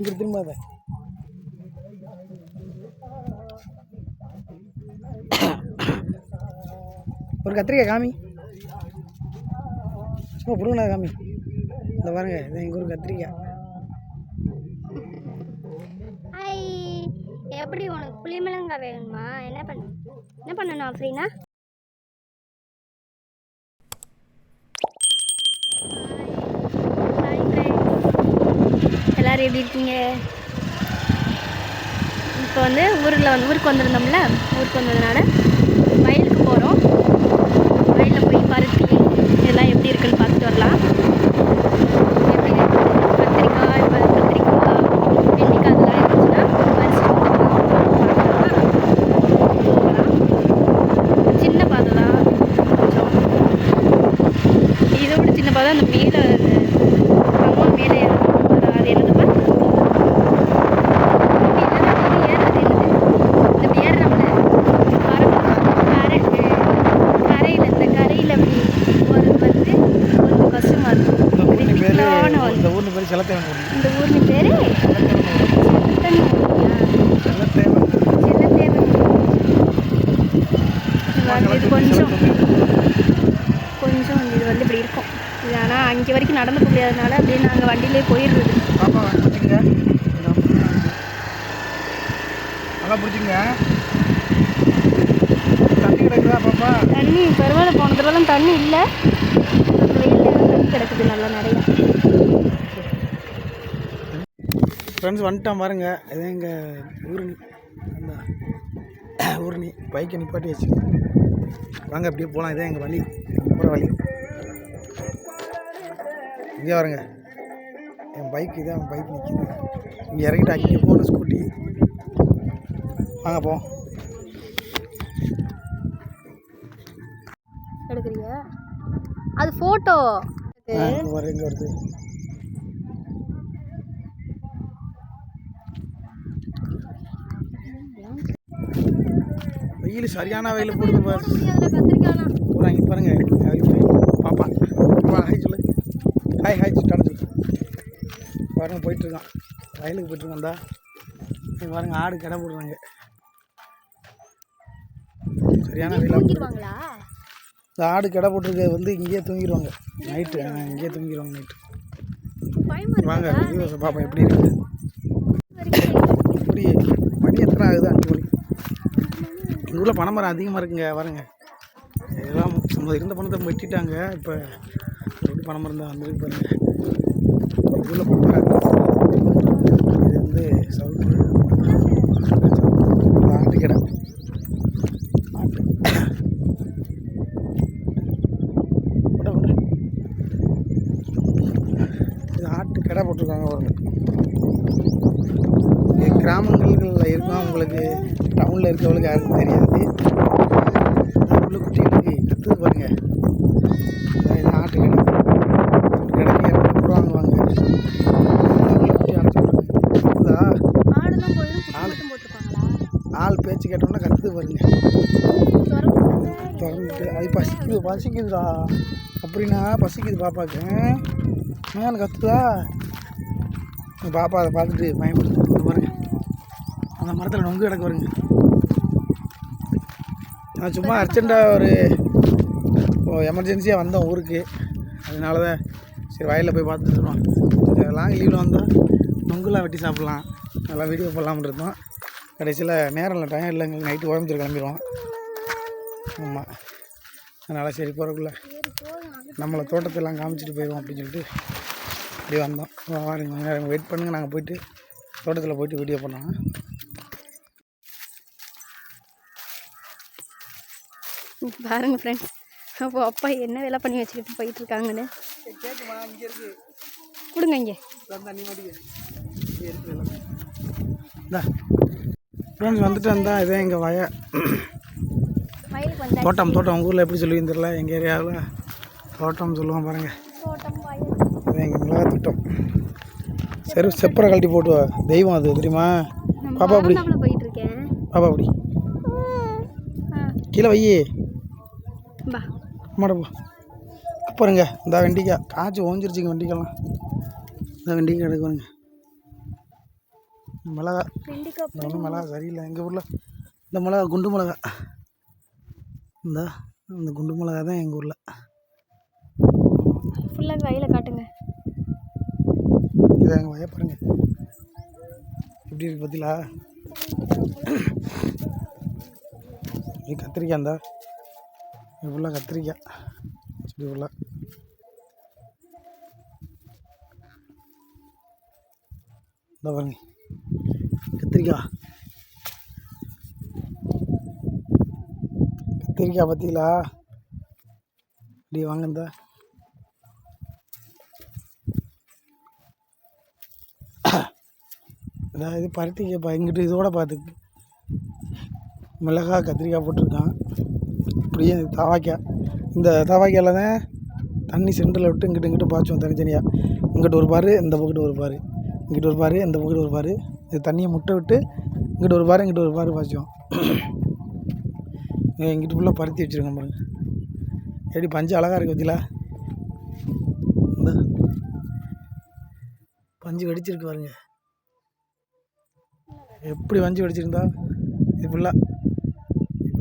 இங்கே திரும்ப ஒரு கத்திரிக்காய் காமி. சும்மா புடுங்கண்ணா காமி. இந்த பாருங்க இது எங்கள் ஊர் கத்திரிக்காய். எப்படி உனக்கு புளிமிளங்காய் வேணுமா? என்ன பண்ண? என்ன பண்ணணும் அப்படின்னா எல்லாரும் எப்படி இருக்கீங்க? இப்போ வந்து ஊரில் வந்து ஊருக்கு வந்திருந்தோம்ல? ஊருக்கு வந்ததுனால வயலுக்கு போகிறோம் வயலில் போய் பருத்தி இதெல்லாம் எப்படி இருக்குன்னு பார்த்துட்டு வரலாம் எப்படி இருக்கு? கத்திரிக்காய் இப்போ கத்திரிக்காய் வெண்டைக்காய் அதெல்லாம் இருந்துச்சுன்னா பறிச்சுட்டு வந்துடலாம். போகலாம். சின்ன பாதை தான் கொஞ்சம் இதை விட சின்ன பாதை அந்த மேலே அம்மா மேலே ஏறணும் அது என்னதுப்பா ஏறுறது என்னது இந்த ஏறுறோம்ல கரை கரையில் இந்த கரையில் அப்படி போகிறது வந்து கொஞ்சம் கஷ்டமாக இருக்கும் இந்த ஊர் பேர் கிரிட்டிக்கலான வந்து இந்த ஊர் இந்த ஊரின் பேர்? சித்தன் செலத்தேவன் சின்னத்தேவன் இது கொஞ்சம் கொஞ்சம் இது வந்து இப்படி இருக்கும். இது ஆனால் அங்கே வரைக்கும் நடந்து முடியாதனால அப்படியே நாங்கள் வண்டியிலே போயிடுறது. பாப்பா பிடிச்சிங்க நல்லா பிடிச்சிங்க. தண்ணி கிடக்குதா பாப்பா? தண்ணி பரவாயில்ல. போன தடவைலாம் தண்ணி இல்லை. தண்ணி கிடக்குது நல்லா நிறையா. ஃப்ரெண்ட்ஸ் வந்துட்டான் பாருங்க. இது எங்கள் ஊரணி அந்த ஊரணி பைக்கை நிப்பாட்டி வச்சு வாங்க அப்படியே போகலாம் இதான் எங்கள் வழி போகிற வழி. இங்கே பாருங்க. என் பைக் இதான் என் பைக் நிற்கிது இங்கே இறங்கிட்டு அங்கே போகணும் ஸ்கூட்டி வாங்க போ. எடுக்கிறியா அது ஃபோட்டோ இங்கே வர இங்கே வருது. வெயில் சரியான வெயில் போடுது பாரு. போகிறாங்க பாருங்க பாப்பா. ஹாய் சொல்லு. ஹாய் ஹாய் சொல்லு. பாருங்க போயிட்டுருக்கான் வயலுக்கு போயிட்டுருக்கான் இந்தா இங்க பாருங்க ஆடு கடை போடுறாங்க. சரியான வெயிலாக இந்த ஆடு கடை போட்டிருக்கிறது வந்து இங்கேயே தூங்கிடுவாங்க. நைட்டு இங்கேயே தூங்கிடுவாங்க நைட்டு வாங்க பாப்பா எப்படி இருக்குது இப்படி மணி எத்தனை ஆகுது? அஞ்சு எங்கள் ஊரில் பனைமரம் அதிகமாக இருக்குங்க பாருங்க. இதெல்லாம் நம்ம இருந்த பணத்தை வெட்டிட்டாங்க. இப்போ எப்படி பனைமரம் தான் வந்துருக்கு பாருங்க. எங்கள் ஊரில் பனைமரம் இது வந்து சவுத்து ஆட்டு இது ஆட்டு கடை போட்டிருக்காங்க கிராமங்களில் இருக்கும் உங்களுக்கு டவுனில் இருக்கவங்களுக்கு யாருக்கும் தெரியாது. உள்ள குட்டிகளுக்கு கற்றுது பாருங்க. இதான் இது ஆட்டு கடை கடைக்கு இரநூறு ரூபா வாங்குவாங்க. குட்டி ஆள். பேச்சு கேட்டோம்னா கற்றுது பாருங்க. திறந்து திறந்துட்டு அது பசிக்குது பசிக்குதுடா. அப்படின்னா பசிக்குது பாப்பாக்கு. மேலே இந்த பாப்பா அதை பார்த்துட்டு பயன்படுத்து பாருங்க. அந்த மரத்தில் நொங்கு கிடக்கு பாருங்க. நான் சும்மா அர்ஜென்ட்டாக ஒரு எமர்ஜென்சியாக வந்தோம் ஊருக்கு. அதனால தான் சரி வயலில் போய் பார்த்துட்டு இருக்கோம். லாங் லீவில் வந்தால் நொங்குலாம் வெட்டி சாப்பிட்லாம். நல்லா வீடியோ போடலாம்னு இருந்தோம். கடைசியில் நேரம் இல்லை டைம் இல்லைங்க. நைட்டு கோயம்புத்தூர் கிளம்பிடுவோம். ஆமாம் அதனால் சரி போகிறக்குள்ள நம்மளை தோட்டத்தெல்லாம் காமிச்சிட்டு போயிடுவோம் அப்படின்னு சொல்லிட்டு அப்படியே வந்தோம். வாருங்க நேரம் வெயிட் பண்ணுங்கள் நாங்கள் போயிட்டு தோட்டத்தில் போயிட்டு வீடியோ பண்ணோம் பாருங்க ஃப்ரெண்ட்ஸ் அப்போ அப்பா என்ன வேலை பண்ணி வச்சுக்கிட்டு போயிட்டு இருக்காங்கன்னு கொடுங்க இங்கே. ஃப்ரெண்ட்ஸ் வந்துட்டு வந்தா இதே எங்கள் வய. தோட்டம் தோட்டம். உங்கள் ஊரில் எப்படி சொல்லுவீங்க தெரியல. எங்கள் ஏரியாவில் தோட்டம் சொல்லுவோம் பாருங்கள் இது எங்கள் மிளகா தோட்டம். சரி செப்பரை கழட்டி போட்டு வா. தெய்வம் அது தெரியுமா? பாப்பா அப்படி. பாப்பா அப்படி. கீழே வையே. அம்மாட போ. பாருங்க இந்த வெண்டிக்காய். காய்ச்சி ஓஞ்சிருச்சுங்க வெண்டிக்காய்லாம். இந்த வெண்டிக்காய் எடுக்க பாருங்க. மிளகா இந்த ஒன்றும் மிளகா சரியில்லை. எங்கள் ஊரில் இந்த மிளகா குண்டு மிளகா இந்த இந்த குண்டு மிளகா தான் எங்கள் ஊரில். ஃபுல்லாக வயலை காட்டுங்க. இதை எங்கள் வய பாருங்க. எப்படி இருக்கு பார்த்தீங்களா கத்திரிக்காய் இருந்தா இது ஃபுல்லாக கத்திரிக்காய். செடி ஃபுல்லாக இந்த பாருங்க. கத்திரிக்காய். கத்திரிக்காய் பார்த்தீங்களா? இப்படி வாங்க இந்த. அதாவது பருத்திக்கு இப்போ இங்கிட்டு இதோட பார்த்துக்கு மிளகா கத்திரிக்காய் போட்டிருக்கான். இப்படியே தவாக்காய் இந்த தவாக்காயில் தான் தண்ணி சென்டரில் விட்டு இங்கிட்டு இங்கிட்டு பாய்ச்சுவோம் தனித்தனியாக இங்கிட்டு ஒரு பாரு இந்த பக்கத்து ஒரு பாரு. இங்கிட்டு ஒரு பாரு இந்த பக்கத்து ஒரு பாரு. இது தண்ணியை முட்டை விட்டு இங்கிட்டு ஒரு பாரு இங்கிட்டு ஒரு பாரு பாய்ச்சுவோம். இங்கிட்டு ஃபுல்லாக பருத்தி வச்சுருக்கோம் பாருங்க. எப்படி பஞ்சு அழகாக இருக்குது பார்த்தீங்களா இந்த பஞ்சு வெடிச்சிருக்கு பாருங்க. எப்படி வஞ்சி வெடிச்சிருந்தா? இது ஃபுல்லாக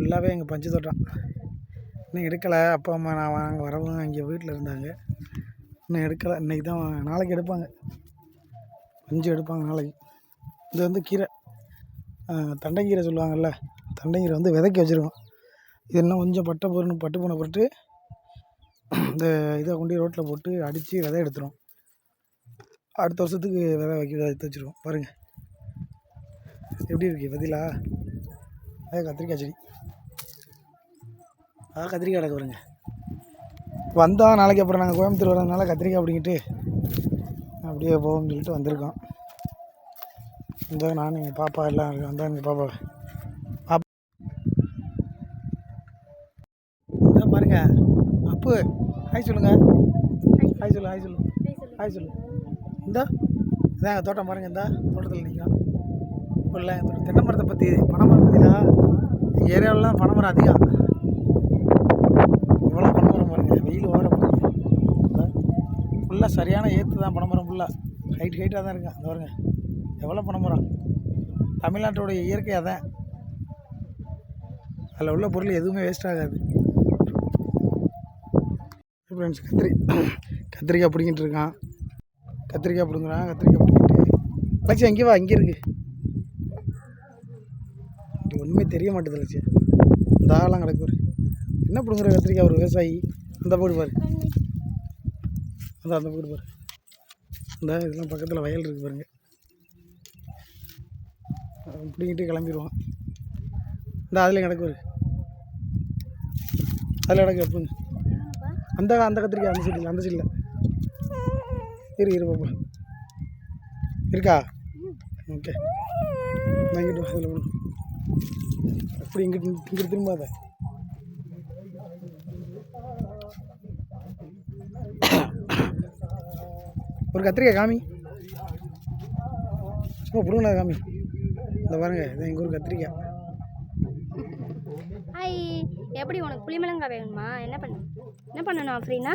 ஃபுல்லாகவே எங்கள் பஞ்சு தோட்டம் இன்னும் எடுக்கலை. அப்பா அம்மா நான் நாங்கள் வரவும் இங்கே வீட்டில் இருந்தாங்க. இன்னும் எடுக்கலை. இன்றைக்கி தான் நாளைக்கு எடுப்பாங்க. பஞ்சு எடுப்பாங்க நாளைக்கு. இது வந்து கீரை. ஆ, தண்டைக்கீரை சொல்லுவாங்கள்ல தண்டைக்கீரை வந்து விதைக்க வச்சுருக்கோம். இது இன்னும் கொஞ்சம் பட்டை பொருள் பட்டு போன போட்டு இந்த இதை கொண்டு ரோட்டில் போட்டு அடித்து விதை எடுத்துரும் அடுத்த வருஷத்துக்கு விதை வைக்க எடுத்து வச்சுருவோம். பாருங்கள் எப்படி இருக்கு பதிலா அதே கத்திரிக்காய் செடி. அதான் கத்திரிக்காய் கிடக்கு வருங்க வந்தால் நாளைக்கு அப்புறம் நாங்கள் கோயம்புத்தூர் வரதுனால கத்திரிக்காய் அப்படிங்கிட்டு அப்படியே போவோம்னு சொல்லிட்டு வந்திருக்கோம். இந்த நான் எங்கள் பாப்பா எல்லாம் இருக்கோம் வந்தால் எங்கள் பாப்பா பாப்பா பாருங்க. அப்பு ஹாய் சொல்லுங்க. ஹாய் சொல்லு ஹாய் சொல்லு. ஹாய் சொல்லு. இந்த. இதான் எங்கள் தோட்டம் பாருங்க இந்த. தோட்டத்தில் நிற்கிறோம் இல்லை எங்கள் தோட்டம். தென்னை மரத்தை பற்றி பனைமரம் பற்றியா எங்கள் ஏரியாவிலலாம் பனைமரம் அதிகம் இவ்வளோ பனைமரம் பாருங்க வெயில் ஓர ஃபுல்லாக சரியான ஏற்று தான் பனைமரம் ஃபுல்லாக ஹைட் ஹைட்டாக தான் இருக்கேன் அந்த பாருங்க. எவ்வளோ பனைமரம் தமிழ்நாட்டோடைய இயற்கை அதான். அதில் உள்ள பொருள் எதுவுமே வேஸ்ட் ஆகாது. ஃப்ரெண்ட்ஸ் கத்திரி கத்திரிக்காய் பிடிங்கிட்டு இருக்கான். கத்திரிக்காய் பிடுங்குறான் கத்திரிக்காய் பிடிங்கிட்டு. லட்சி அங்கே வா அங்கே இருக்கு. ஒன்றுமே தெரிய மாட்டேது லட்சி. இந்த கிடக்கு என்ன பிடுங்குற கத்திரிக்காய் ஒரு விவசாயி? அந்த போடு பாரு. அந்த அந்த போடு பாரு. இந்த இதெல்லாம் பக்கத்தில் வயல் இருக்குது பாருங்க. பிடிங்கிட்டே பிடிங்கிட்டு கிளம்பிடுவான் இந்த அதில் கிடக்கு பாரு. அதில் கிடக்கு எப்போங்க அந்த அந்த கத்திரிக்காய் அந்த சைடில் அந்த சைடில். இரு இரு பாப்பா. இருக்கா? ஓகே. நான் இங்கிட்டு அதில் அப்படி இங்கிட்டு இங்கிட்டு திரும்பாத. ஒரு கத்திரிக்காய் காமி. சும்மா பிடுங்கண்ணா காமி. இந்த பாருங்க இதான் எங்கள் ஊர் கத்திரிக்காய். ஹாய் எப்படி உனக்கு புளிமிளங்காய் வேணுமா? என்ன பண்ண? என்ன பண்ணணும் அப்படின்னா